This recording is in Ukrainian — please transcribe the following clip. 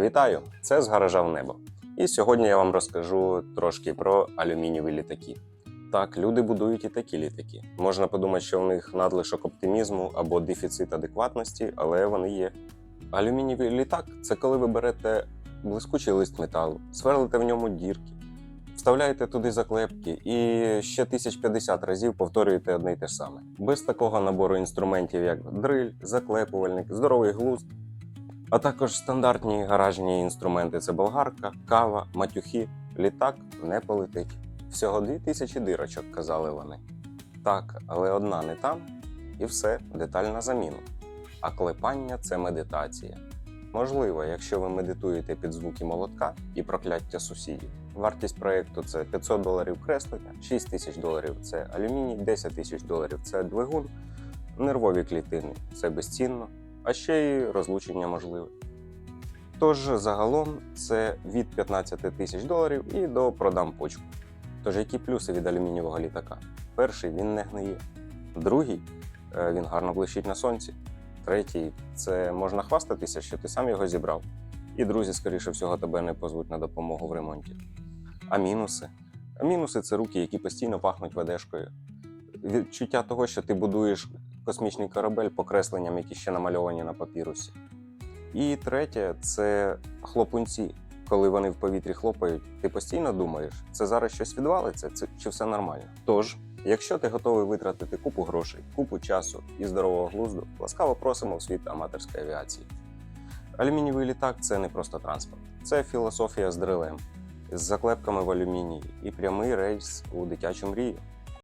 Вітаю! Це з гаража в небо. І сьогодні я вам розкажу трошки про алюмінієві літаки. Так, люди будують і такі літаки. Можна подумати, що в них надлишок оптимізму або дефіцит адекватності, але вони є. Алюмінієвий літак це коли ви берете блискучий лист металу, сверлите в ньому дірки, вставляєте туди заклепки і ще 1050 разів повторюєте одне й те саме. Без такого набору інструментів, як дриль, заклепувальник, здоровий глузд, а також стандартні гаражні інструменти це болгарка, кава, матюхи. Літак не полетить. Всього 2000 дирочок, казали вони. Так, але одна не там, і все, деталь на заміну. А клепання це медитація. Можливо, якщо ви медитуєте під звуки молотка і прокляття сусідів. Вартість проєкту це 500 доларів креслення, 6 тисяч доларів це алюміній, 10 тисяч доларів це двигун, нервові клітини це безцінно, а ще й розлучення можливе. Тож загалом це від 15 тисяч доларів і до продам почку. Тож які плюси від алюмінієвого літака? Перший він не гниє. Другий е, він гарно блищить на сонці. Третій це можна хвастатися, що ти сам його зібрав. І друзі, скоріше всього, тебе не позвуть на допомогу в ремонті. А мінуси? А мінуси це руки, які постійно пахнуть ведешкою. Відчуття того, що ти будуєш космічний корабель по кресленням, які ще намальовані на папірусі. І третє це хлопунці. Коли вони в повітрі хлопають, ти постійно думаєш, це зараз щось відвалиться, це чи все нормально. Тож, якщо ти готовий витратити купу грошей, купу часу і здорового глузду, ласкаво просимо в світ аматорської авіації. Алюмінієвий літак це не просто транспорт, це філософія з дрелем, з заклепками в алюмінії і прямий рейс у дитячу мрію.